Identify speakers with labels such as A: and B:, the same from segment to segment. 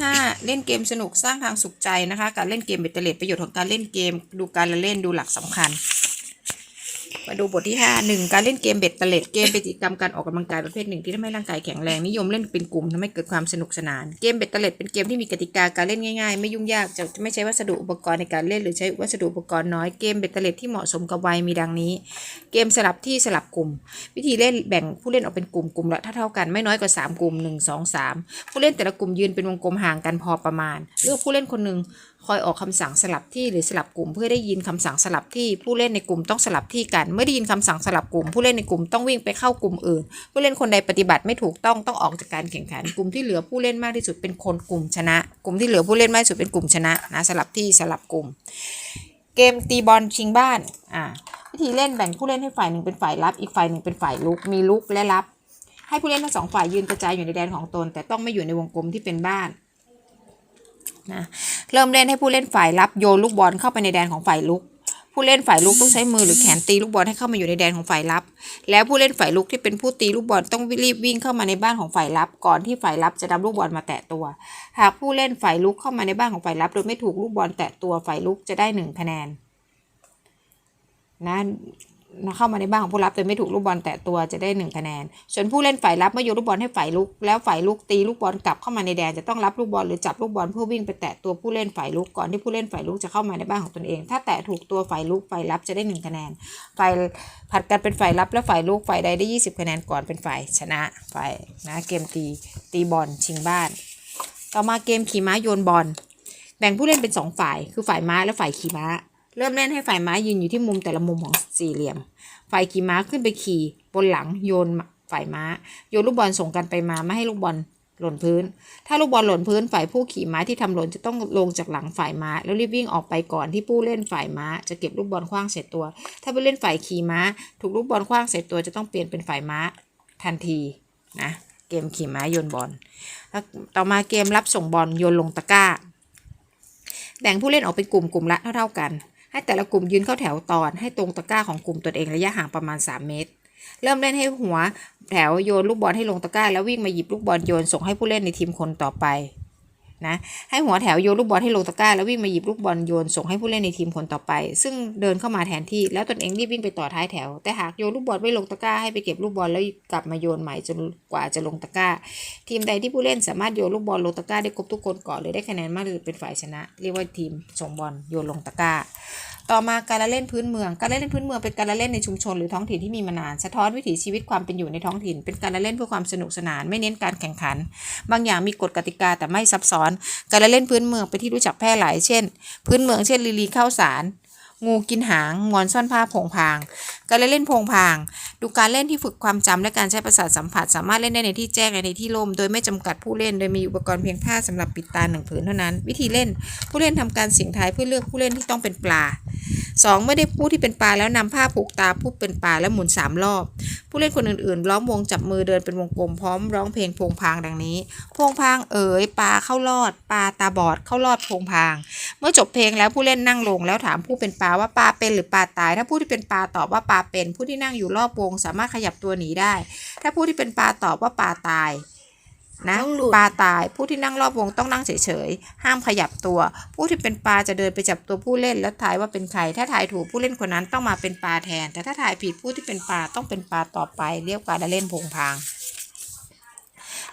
A: ห้าเล่นเกมสนุกสร้างทางสุขใจนะคะ การเล่นเกมเบ็ดเตล็ดประโยชน์ของการเล่นเกม ดูการละเล่นดูหลักสำคัญ มาดูบทที่ห้าหนึ่งการเล่นเกมเบ็ดเตล็ดเกมเป็นกิจกรรมการออกกำลังกายประเภทหนึ่งที่ทำให้ร่างกายแข็งแรงนิยมเล่นเป็นกลุ่มทำให้เกิดความสนุกสนาน เกมเบ็ดเตล็ดเป็นเกมที่มีกติกาการเล่นง่ายๆ ไม่ยุ่งยากจะไม่ใช้วัสดุอุปกรณ์ในการเล่นหรือใช้วัสดุอุปกรณ์น้อยเกมเบ็ดเตล็ดที่เหมาะสมกับวัยมีดังนี้ เกมสลับที่สลับกลุ่ม วิธีเล่นแบ่งผู้เล่นออกเป็นกลุ่มกลุ่มละเท่าๆกันไม่น้อยกว่า 3 กลุ่ม 1 2 3 ผู้เล่นแต่ละกลุ่มยืนเป็นวงกลมห่างกันพอประมาณ เลือกผู้เล่นคนหนึ่ง คอยออกคำสั่งสลับที่หรือสลับกลุ่ม เพื่อได้ยินคำสั่งสลับที่ผู้เล่นในกลุ่มต้องสลับที่กัน เมื่อได้ยินคำสั่งสลับกลุ่ม ผู้เล่นในกลุ่มต้องวิ่งไปเข้ากลุ่มอื่น ผู้เล่นคนใดปฏิบัติไม่ถูกต้องต้องออกจากการแข่งขัน กลุ่มที่เหลือผู้เล่นมากที่สุดเป็นคนกลุ่มชนะ กลุ่มที่เหลือผู้เล่นมากที่สุดเป็นกลุ่มชนะนะสลับที่สลับกลุ่ม เกมตีบอลชิงบ้านอ่าวิธีเล่นแบ่งผู้เล่นให้ฝ่ายหนึ่งเป็นฝ่ายรับ อีกฝ่ายหนึ่งเป็นฝ่ายลุกมีลุกและรับ ให้ผู้เล่นทั้งสองฝ่ายยืนกระจายอยู่ในแดนของตน แต่ต้องไม่อยู่ในวงกลมที่เป็นบ้านนะ เริ่มเล่นให้ผู้เล่นฝ่ายรับโยนลูกบอลเข้าไปในแดนของฝ่ายลุก ผู้เล่นฝ่ายลุกต้องใช้มือหรือแขนตีลูกบอลให้เข้ามาอยู่ในแดนของฝ่ายรับ แล้วผู้เล่นฝ่ายลุกที่เป็นผู้ตีลูกบอลต้องรีบวิ่งเข้ามาในบ้านของฝ่ายรับ ก่อนที่ฝ่ายรับจะนำลูกบอลมาแตะตัว หากผู้เล่นฝ่ายลุกเข้ามาในบ้านของฝ่ายรับ โดยไม่ถูกลูกบอลแตะตัวฝ่ายลุกจะได้หนึ่งคะแนนนะ เข้ามาในบ้านของผู้รับโดยไม่ถูกลูกบอลแตะตัวจะได้หนึ่งคะแนน ส่วนผู้เล่นฝ่ายรับเมื่อโยนลูกบอลให้ฝ่ายลุก แล้วฝ่ายลุกตีลูกบอลกลับเข้ามาในแดนจะต้องรับลูกบอลหรือจับลูกบอลเพื่อวิ่งไปแตะตัวผู้เล่นฝ่ายลุกก่อนที่ผู้เล่นฝ่ายลุกจะเข้ามาในบ้านของตนเอง ถ้าแตะถูกตัวฝ่ายลุกฝ่ายรับจะได้หนึ่งคะแนน ฝ่ายผัดกันเป็นฝ่ายรับและฝ่ายลุกฝ่ายใดได้ยี่สิบคะแนนก่อนเป็นฝ่ายชนะฝ่ายนะเกมตีตีบอลชิงบ้าน ต่อมาเกมขี่ม้าโยนบอลแบ่งผู้เล่นเป็นสองฝ่าย คือฝ่ายม้าและฝ่ายขี่ม้า เริ่มเล่นให้ฝ่ายม้ายืนอยู่ที่มุมแต่ละมุมของสี่เหลี่ยม ฝ่ายขี่ม้าขึ้นไปขี่บนหลังโยนฝ่ายม้า โยนลูกบอลส่งกันไปมาไม่ให้ลูกบอลหล่นพื้น ถ้าลูกบอลหล่นพื้น ฝ่ายผู้ขี่ม้าที่ทำหล่นจะต้องลงจากหลังฝ่ายม้า แล้วรีบวิ่งออกไปก่อนที่ผู้เล่นฝ่ายม้าจะเก็บลูกบอลคว้างเสร็จตัว ถ้าผู้เล่นฝ่ายขี่ม้า ถูกลูกบอลคว้างเสร็จตัวจะต้องเปลี่ยนเป็นฝ่ายม้าทันทีนะเกมขี่ม้าโยนบอลแล้วต่อมาเกมรับส่งบอลโยนลงตะกร้า แบ่งผู้เล่นออกเป็นกลุ่มกลุ่มละเท่าๆกัน ให้แต่ละกลุ่มยืนเข้าแถวตอนให้ตรงตะกร้าของกลุ่มตนเองระยะห่างประมาณ 3 เมตร เริ่มเล่นให้หัว แถวโยนลูกบอลให้ลงตะกร้า แล้ววิ่งมาหยิบลูกบอลโยนส่งให้ผู้เล่นในทีมคนต่อไป นะให้หัวแถวโยนลูกบอลให้ลงตะกร้าแล้ววิ่งมาหยิบลูกบอลโยนส่งให้ผู้เล่นในทีมคนต่อไป ซึ่งเดินเข้ามาแทนที่แล้วตนเองรีบวิ่งไปต่อท้ายแถว แต่หากโยนลูกบอลไม่ลงตะกร้าให้ไปเก็บลูกบอลแล้วกลับมาโยนใหม่จนกว่าจะลงตะกร้า ทีมใดที่ผู้เล่นสามารถโยนลูกบอลลงตะกร้าได้ครบทุกคนก่อนเลยได้คะแนนมากที่สุดเป็นฝ่ายชนะ เรียกว่าทีมส่งบอลโยนลงตะกร้า ต่อมาการละเล่นพื้นเมือง การละเล่นพื้นเมืองเป็นการละเล่นในชุมชนหรือท้องถิ่นที่มีมานาน สะท้อนวิถีชีวิตความเป็นอยู่ในท้องถิ่น เป็นการละเล่นเพื่อความสนุกสนาน ไม่เน้นการแข่งขัน บางอย่างมีกฎกติกาแต่ไม่ซับซ้อน การละเล่นพื้นเมืองเป็นที่รู้จักแพร่หลาย เช่น พื้นเมืองเช่นลีลีข้าวสาร งูกินหางงอนซ่อนผ้าโผงพาง การเล่นพงพาง ดูการเล่นที่ฝึกความจำและการใช้ประสาทสัมผัส สามารถเล่นได้ในที่แจ้งและในที่ร่ม โดยไม่จำกัดผู้เล่น โดยมีอุปกรณ์เพียงผ้าสำหรับปิดตาหนึ่งผืนเท่านั้น วิธีเล่น ผู้เล่นทำการเสี่ยงทายเพื่อเลือกผู้เล่นที่ต้องเป็นปลาสองเมื่อได้ผู้ที่เป็นปลาแล้วนำผ้าผูกตาผู้เป็นปลาแล้วหมุนสามรอบ ผู้เล่นคนอื่นๆล้อมวงจับมือเดินเป็นวงกลมพร้อมร้องเพลงพงพางดังนี้พงพางเอ๋ยปลาเข้ารอดปลาตาบอดเข้ารอดพงพาง เมื่อจบเพลงแล้วผู้เล่นนั่งลงแล้วถามผู้เป็นปลาว่าปลาเป็นหรือปลาตาย ถ้าผู้ที่เป็นปลาตอบว่าปลาเป็น ผู้ที่นั่งอยู่รอบวง สามารถขยับตัวหนีได้ ถ้าผู้ที่เป็นปลาตอบว่าปลาตายนะ
B: ต้องหลุด
A: ปลาตายผู้ที่นั่งรอบวงต้องนั่งเฉยๆ ห้ามขยับตัว ผู้ที่เป็นปลาจะเดินไปจับตัวผู้เล่นแล้วทายว่าเป็นใคร ถ้าทายถูกผู้เล่นคนนั้นต้องมาเป็นปลาแทน แต่ถ้าทายผิดผู้ที่เป็นปลาต้องเป็นปลาต่อไป เรียกการละเล่นโพงพาง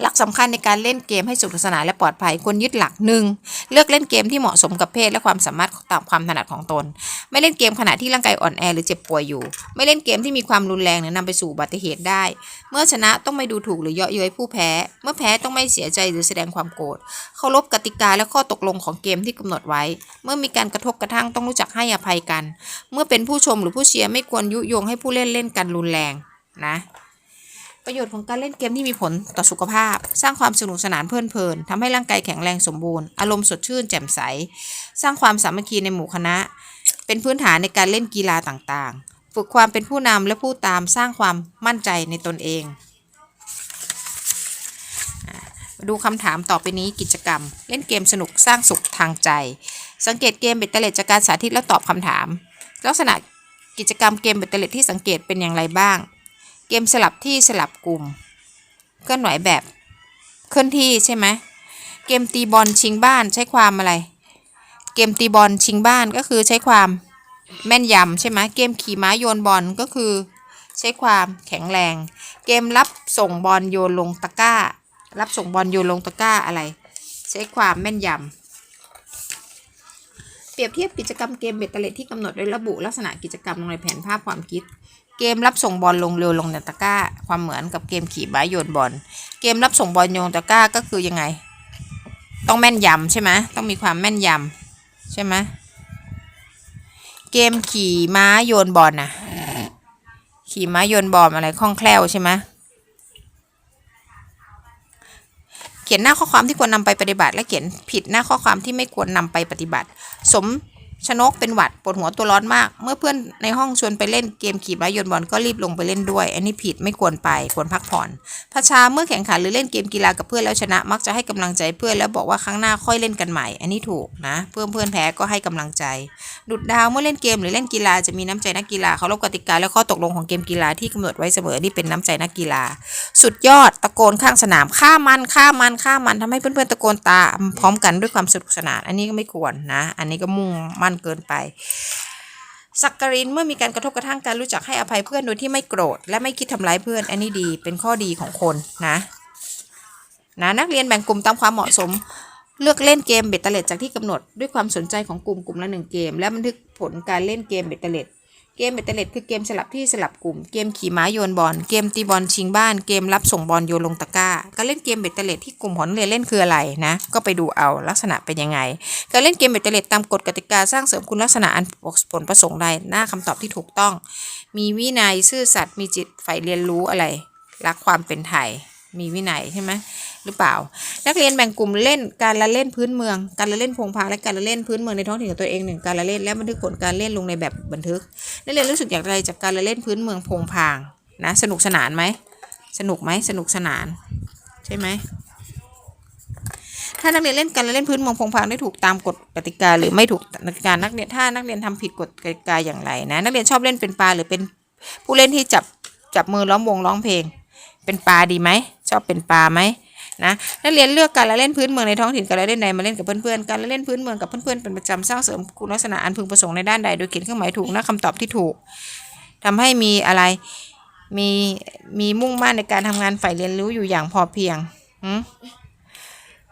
A: หลักสำคัญในการเล่นเกมให้สนุกสนานและปลอดภัยควรยึดหลักหนึ่งเลือกเล่นเกมที่เหมาะสมกับเพศและความสามารถตามความถนัดของตน ไม่เล่นเกมขณะที่ร่างกายอ่อนแอหรือเจ็บป่วยอยู่ ไม่เล่นเกมที่มีความรุนแรงหรือนำไปสู่อุบัติเหตุได้ เมื่อชนะต้องไม่ดูถูกหรือเยาะเย้ยผู้แพ้ เมื่อแพ้ต้องไม่เสียใจหรือแสดงความโกรธเคารพกติกาและข้อตกลงของเกมที่กำหนดไว้ เมื่อมีการกระทบกระทั่งต้องรู้จักให้อภัยกัน เมื่อเป็นผู้ชมหรือผู้เชียร์ไม่ควรยุยงให้ผู้เล่นเล่นกันรุนแรงนะ ประโยชน์ของการเล่นเกมที่มีผลต่อสุขภาพ สร้างความสนุกสนานเพลินเพลินทำให้ร่างกายแข็งแรงสมบูรณ์อารมณ์สดชื่นแจ่มใส สร้างความสามัคคีในหมู่คณะ เป็นพื้นฐานในการเล่นกีฬาต่างๆ ฝึกความเป็นผู้นำและผู้ตามสร้างความมั่นใจในตนเองมาดูคำถามต่อไปนี้กิจกรรม เล่นเกมสนุกสร้างสุขทางใจ สังเกตเกมเบ็ดเตล็ดจากการสาธิตและตอบคำถาม ลักษณะกิจกรรมเกมเบ็ดเตล็ดที่สังเกตเป็นอย่างไรบ้าง เกมสลับที่สลับกลุ่ม เคลื่อนไหวแบบเคลื่อนที่ใช่ไหมเกมตีบอลชิงบ้านใช้ความอะไร เกมตีบอลชิงบ้านก็คือใช้ความแม่นยำใช่ไหมเกมขี่ม้าโยนบอลก็คือ ใช้ความแข็งแรง เกมรับส่งบอลโยนลงตะกร้า รับส่งบอลโยนลงตะกร้าอะไร ใช้ความแม่นยำเปรียบเทียบกิจกรรมเกมเบ็ดเตล็ดที่กำหนดโดยระบุลักษณะกิจกรรมลงในแผนภาพความคิด เกมรับส่งบอลลงเร็วลงในตะกร้า ความเหมือนกับเกมขี่ม้าโยนบอล เกมรับส่งบอลโยนตะกร้าก็คือยังไง ต้องแม่นยำใช่ไหมต้องมีความแม่นยำใช่ไหมเกมขี่ม้าโยนบอลน่ะ ขี่ม้าโยนบอลอะไรคล่องแคล่วใช่ไหมเขียนหน้าข้อความที่ควรนำไปปฏิบัติ และเขียนผิดหน้าข้อความที่ไม่ควรนำไปปฏิบัติ สม ชนกเป็นหวัดปวดหัวตัวร้อนมาก เมื่อเพื่อนในห้องชวนไปเล่นเกมขี่ม้ายนบอลก็รีบลงไปเล่นด้วย อันนี้ผิดไม่ควรไปควรพักผ่อนพระชาเมื่อแข่งขันหรือเล่นเกมกีฬากับเพื่อนแล้วชนะ มักจะให้กำลังใจเพื่อนแล้วบอกว่าครั้งหน้าค่อยเล่นกันใหม่ อันนี้ถูกนะ เพื่อนเพื่อนแพ้ก็ให้กำลังใจ ดุดดาวเมื่อเล่นเกมหรือเล่นกีฬาจะมีน้ำใจนักกีฬาเคารพกติกาและข้อตกลงของเกมกีฬาที่กำหนดไว้เสมอนี่เป็นน้ำใจนักกีฬา สุดยอดตะโกนข้างสนามฆ่ามันฆ่ามันฆ่ามันทำให้เพื่อนๆตะโกนตามพร้อมกันด้วยความสนุกสนาน อันนี้ก็ไม่ควรนะ อันนี้ก็มุ่งมั่นเกินไปสักกรินเมื่อมีการกระทบกระทั่งการรู้จักให้อภัยเพื่อนโดยที่ไม่โกรธและไม่คิดทำร้ายเพื่อน อันนี้ดีเป็นข้อดีของคนนะนะนักเรียนแบ่งกลุ่มตามความเหมาะสม เลือกเล่นเกมเบ็ดเตล็ดจากที่กำหนดด้วยความสนใจของกลุ่มกลุ่มละหนึ่งเกม และบันทึกผลการเล่นเกมเบ็ดเตล็ด เกมเบ็ดเตล็ดคือเกมสลับที่สลับกลุ่ม เกมขี่ม้าโยนบอล เกมตีบอลชิงบ้าน เกมรับส่งบอลโยนลงตะกร้า การเล่นเกมเบ็ดเตล็ดที่กลุ่มของนักเรียนเล่นคืออะไรนะ ก็ไปดูเอาลักษณะเป็นยังไง การเล่นเกมเบ็ดเตล็ดตามกฎกติกาสร้างเสริมคุณลักษณะอันผลประสงค์ใดหน้าคำตอบที่ถูกต้อง มีวินัยซื่อสัตย์มีจิตใฝ่เรียนรู้อะไร รักความเป็นไทย มีวินัยใช่ไหมหรือเปล่า นักเรียนแบ่งกลุ่มเล่นการละเล่นพื้นเมือง การละเล่นพงพาและการละเล่นพื้นเมืองในท้องถิ่นของตัวเองหนึ่งการละเล่นและบันทึกผลการเล่นลงในแบบบันทึก นักเรียนรู้สึกอย่างไรจากการละเล่นพื้นเมืองพงพางนะสนุกสนานไหมสนุกไหมสนุกสนาน ใช่ไหมถ้านักเรียนเล่นการละเล่นพื้นเมืองพงพางได้ถูกตามกฎกติกาหรือไม่ถูกกติกานักเรียนถ้านักเรียนทำผิดกฎกติกาอย่างไรนะนักเรียนชอบเล่นเป็นปลาหรือเป็นผู้เล่นที่จับจับมือล้อมวงร้องเพลง เป็นปลาดีไหมชอบเป็นปลาไหมนะนักเรียนเลือกการละเล่นพื้นเมืองในท้องถิ่นการละเล่นใดมาเล่นกับเพื่อนๆการละเล่นพื้นเมืองกับเพื่อนๆเป็นประจำสร้างเสริมคุณลักษณะอันพึงประสงค์ในด้านใดโดยเขียนเครื่องหมายถูกนะคำตอบที่ถูกทำให้มีอะไรมีมีมุ่งมั่นในการทำงานฝ่ายเรียนรู้อยู่อย่างพอเพียง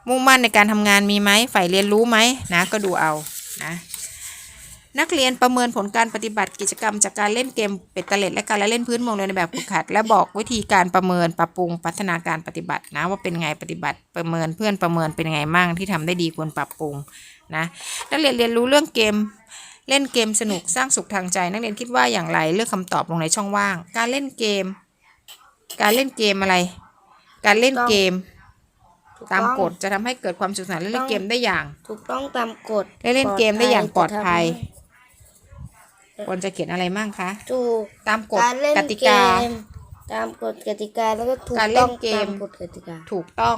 A: มุ่งมั่นในการทำงานมีไหมฝ่ายเรียนรู้ไหมนะก็ดูเอานะ นักเรียนประเมินผลการปฏิบัติกิจกรรมจากการเล่นเกมเป็ดเตล็ดและการละเล่นพื้นเมืองในแบบฝึกหัด และบอกวิธีการประเมินปรับปรุงพัฒนาการปฏิบัตินะว่าเป็นไงปฏิบัติประเมินเพื่อนประเมินเป็นไงมั่งที่ทำได้ดีควรปรับปรุงนะนักเรียนเรียนรู้เรื่องเกมเล่นเกมสนุกสร้างสุขทางใจ นักเรียนคิดว่าอย่างไรเลือกคำตอบลงในช่องว่าง การเล่นเกม การเล่นเกมอะไร การเล่นเกมตามกฎจะทำให้เกิดความสุขสนานและเล่นเกมได้อย่าง
B: ถูกต้องตามกฎ
A: และเล่นเกมได้อย่างปลอดภัย ควรจะเขียนอะไรมั่งคะ
B: ถูก
A: ตามกฎ
B: การเล่น
A: กติ
B: เก
A: กา
B: มตามกฎกติกาแล้วก็ถูก
A: การเล่
B: ต้อนง
A: เกม
B: ตามกฎกติกา
A: ถูกต้อง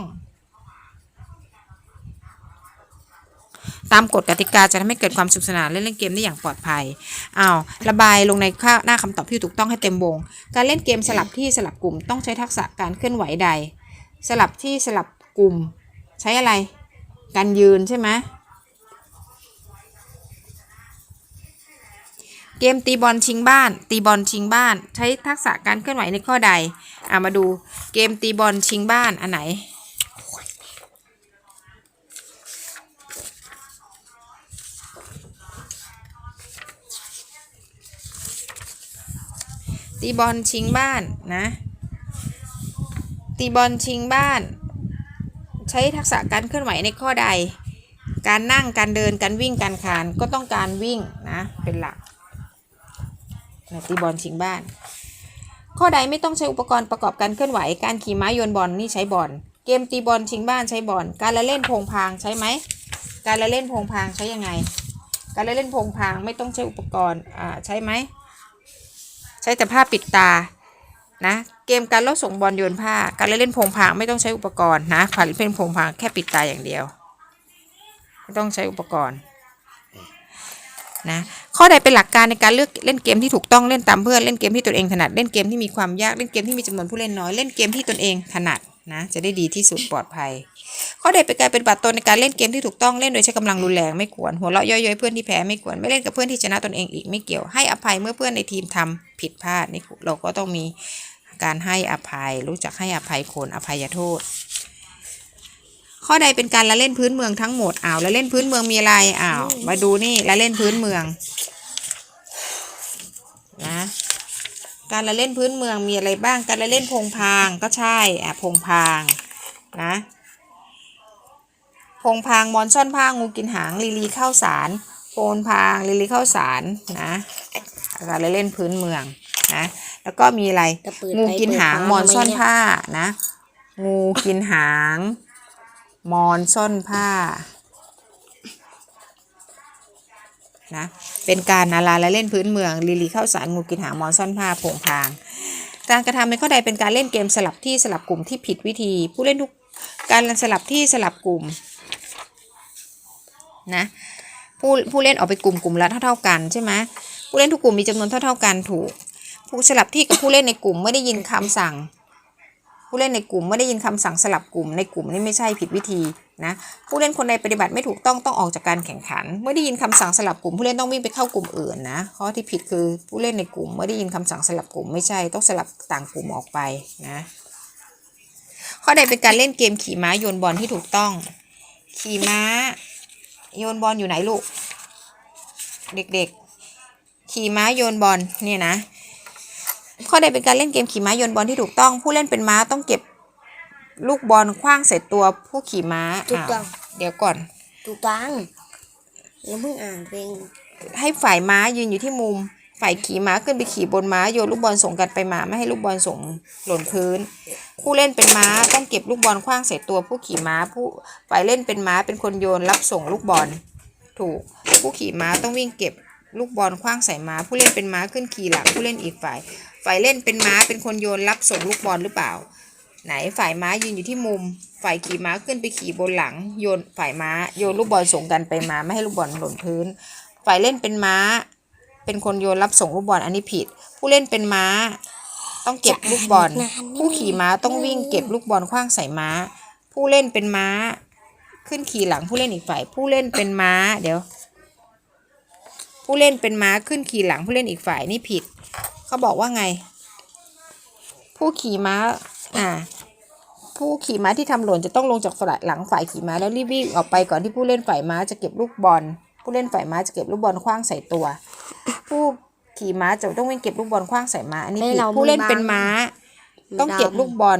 A: ตามกฎกติกาจะทำให้เกิดความสนุขสนานและเล่นเกมได้อย่างปลอดภัยอ้าวระบายลงในค่าหน้าคำตอบที่ถูกต้องให้เต็มวง การเล่นเกมสลับที่สลับกลุ่ม ต้องใช้ทักษะการเคลื่อนไหวใด สลับที่สลับกลุ่ม ใช้อะไร การยืนใช่ไหม เกมตีบอลชิงบ้าน ตีบอลชิงบ้าน ใช้ทักษะการเคลื่อนไหวในข้อใด อ่ามาดูเกมตีบอลชิงบ้านอันไหน ตีบอลชิงบ้านนะ ตีบอลชิงบ้าน ใช้ทักษะการเคลื่อนไหวในข้อใด การนั่งการเดินการวิ่งการคานก็ต้องการวิ่งนะเป็นหลัก นะตีบอลชิงบ้าน ข้อใดไม่ต้องใช้อุปกรณ์ประกอบการเคลื่อนไหว การขี่ม้าโยนบอลนี่ใช้บอล เกมตีบอลชิงบ้านใช้บอล การละเล่นพงพางใช้ไหม การละเล่นพงพางใช้ยังไง การละเล่นพงพางไม่ต้องใช้อุปกรณ์อ่าใช้ไหม ใช้แต่ผ้าปิดตา นะ เกมการลดส่งบอลโยนผ้า การเล่นพงพางไม่ต้องใช้อุปกรณ์นะผ่านเป็นพงพางแค่ปิดตาอย่างเดียว ไม่ต้องใช้อุปกรณ์ นะข้อใดเป็นหลักการในการเลือกเล่นเกมที่ถูกต้องเล่นตามเพื่อนเล่นเกมที่ตนเองถนัดเล่นเกมที่มีความยากเล่นเกมที่มีจำนวนผู้เล่นน้อยเล่นเกมที่ตนเองถนัดนะจะได้ดีที่สุดปลอดภัย ข้อใดเป็นการเป็นบัตรตนในการเล่นเกมที่ถูกต้องเล่นโดยใช้กำลังรุนแรงไม่ควรหัวเราะเย่อยๆเพื่อนที่แพ้ไม่ควรไม่เล่นกับเพื่อนที่ชนะตนเองอีกไม่เกี่ยวให้อภัยเมื่อเพื่อนในทีมทำผิดพลาดนี่เราก็ต้องมีการให้อภัย รู้จักให้อภัยคนอภัยโทษ ข้อใดเป็นการละเล่นพื้นเมืองทั้งหมดอ้าวละเล่นพื้นเมืองมีอะไรอ้าวมาดูนี่ละเล่นพื้นเมืองนะการละเล่นพื้นเมืองมีอะไรบ้าง การละเล่นพงพางก็ใช่อะพงพางนะพงพางมอนซ่อนผ้างูกินหางลีลีข้าวสารโพนพางลีลีข้าวสารนะการละเล่นพื้นเมืองนะแล้วก็มีอะไร
B: จะเปิด
A: งู
B: ไป
A: กินหาง
B: เปิด
A: มอนซ่อน
B: ทำไเย
A: ผ้านะงูกินหาง มอนซ่อนผ้านะเป็นการนาราและเล่นพื้นเมืองลีลีเข้าสารงูกินหางมอนซ่อนผ้าผงพาง การกระทำในข้อใดเป็นการเล่นเกมสลับที่สลับกลุ่มที่ผิดวิธี ผู้เล่นทุกการสลับที่สลับกลุ่มนะผู้ผู้เล่นออกไปกลุ่มกลุ่มละเท่าๆกันใช่ไหมผู้เล่นทุกกลุ่มมีจำนวนเท่าๆกันถูก ผู้สลับที่กับผู้เล่นในกลุ่มไม่ได้ยินคำสั่ง ผู้เล่นในกลุ่มไม่ได้ยินคำสั่งสลับกลุ่มในกลุ่มนี่ไม่ใช่ผิดวิธีนะผู้เล่นคนใดปฏิบัติไม่ถูกต้องต้องออกจากการแข่งขัน เมื่อได้ยินคำสั่งสลับกลุ่ม ผู้เล่นต้องวิ่งไปเข้ากลุ่มอื่นนะข้อที่ผิดคือผู้เล่นในกลุ่มเมื่อได้ยินคำสั่งสลับกลุ่มไม่ใช่ต้องสลับต่างกลุ่มออกไปนะข้อใดเป็นการเล่นเกมขี่ม้าโยนบอลที่ถูกต้อง ขี่ม้า โยนบอลอยู่ไหนลูก เด็กๆ ขี่ม้าโยนบอลเนี่ยนะ ข้อใดเป็นการเล่นเกมขี่ม้าโยนบอลที่ถูกต้อง ผู้เล่นเป็นม้าต้องเก็บลูกบอลคว้างใส่ตัวผู้ขี่ม้า
B: ถูกต้อง
A: อ้าวเดี๋ยวก่อน
B: ถูกต้องยังเพิ่งอ่านเพลง
A: ให้ฝ่ายม้ายืนอยู่ที่มุม ฝ่ายขี่ม้าขึ้นไปขี่บนม้าโยนลูกบอลส่งกันไปมาไม่ให้ลูกบอลส่งหล่นพื้น ผู้เล่นเป็นม้าต้องเก็บลูกบอลคว้างใส่ตัวผู้ขี่ม้าผู้ฝ่ายเล่นเป็นม้าเป็นคนโยนรับส่งลูกบอล ถูกผู้ขี่ม้าต้องวิ่งเก็บ ลูกบอลคว้างใส่ม้า ผู้เล่นเป็นม้าขึ้นขี่หลังผู้เล่นอีกฝ่าย ฝ่ายเล่นเป็นม้าเป็นคนโยนรับส่งลูกบอลหรือเปล่า ไหนฝ่ายม้ายืนอยู่ที่มุม ฝ่ายขี่ม้าขึ้นไปขี่บนหลัง โยนฝ่ายม้าโยนลูกบอลส่งกันไปมาไม่ให้ลูกบอลหล่นพื้น ฝ่ายเล่นเป็นม้า เป็นคนโยนรับส่งลูกบอลอันนี้ผิด ผู้เล่นเป็นม้า ต้องเก็บลูกบอล ผู้ขี่ม้าต้องวิ่งเก็บลูกบอลคว้างใส่ม้า ผู้เล่นเป็นม้า ขึ้นขี่หลังผู้เล่นอีกฝ่าย ผู้เล่นเป็นม้าเดี๋ยว ผู้เล่นเป็นม้าขึ้นขี่หลังผู้เล่นอีกฝ่ายนี่ผิด เขาบอกว่าไง ผู้ขี่ม้า อ่า ผู้ขี่ม้าที่ทำหล่นจะต้องลงจากฝ่ายหลังฝ่ายขี่ม้าแล้วรีบวิ่งออกไปก่อนที่ผู้เล่นฝ่ายม้าจะเก็บลูกบอล ผู้เล่นฝ่ายม้าจะเก็บลูกบอลคว้างใส่ตัว ผู้ขี่ม้าจะต้องวิ่งเก็บลูกบอลคว้างใส่ม้าอันนี้ผิดผู้เล่นเป็นม้า ต้องเก็บลูกบอล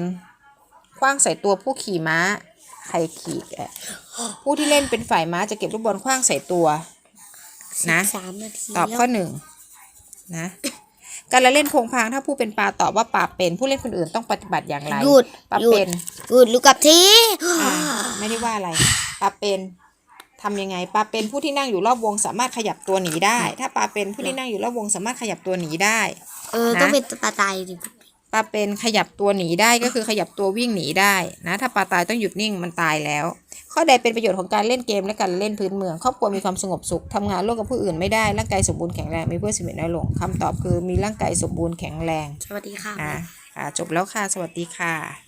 A: คว้างใส่ตัวผู้ขี่ม้าใครขี่แอะผู้ที่เล่นเป็นฝ่ายม้าจะเก็บลูกบอลคว้างใส่ตัว นะ
B: สามนาที
A: ตอบข้อหนึ่งนะการละเล่นโพงพางถ้าผู้เป็นปลาตอบว่าปลาเป็น ผู้เล่นคนอื่นต้องปฏิบัติอย่างไร
B: หยุด
A: ปลา
B: หยุ
A: เป็
B: ด
A: น
B: หยุดลูกกับที
A: อ่าไม่ได้ว่าอะไรปลาเป็นทำยังไงปลาเป็นผู้ที่นั่งอยู่รอบวงสามารถขยับตัวหนีได้ ถ้าปลาเป็นผู้ที่นั่งอยู่รอบวงสามารถขยับตัวหนีได้
B: เออ
A: นะ
B: ต้องเป็นปลาตายดิ
A: ปลาเป็นขยับตัวหนีได้ก็คือขยับตัววิ่งหนีได้นะถ้าปลาตายต้องหยุดนิ่งมันตายแล้ว ข้อใดเป็นประโยชน์ของการเล่นเกมและการเล่นพื้นเมือง ครอบครัวมีความสงบสุขทำงานร่วมกับผู้อื่นไม่ได้ร่างกายสมบูรณ์แข็งแรงมีเพื่อนสมิทน้อยลงคำตอบคือมีร่างกายสมบูรณ์แข็งแรง
B: สวัสดีค่ะ
A: อ่าอ่าจบแล้วค่ะ สวัสดีค่ะ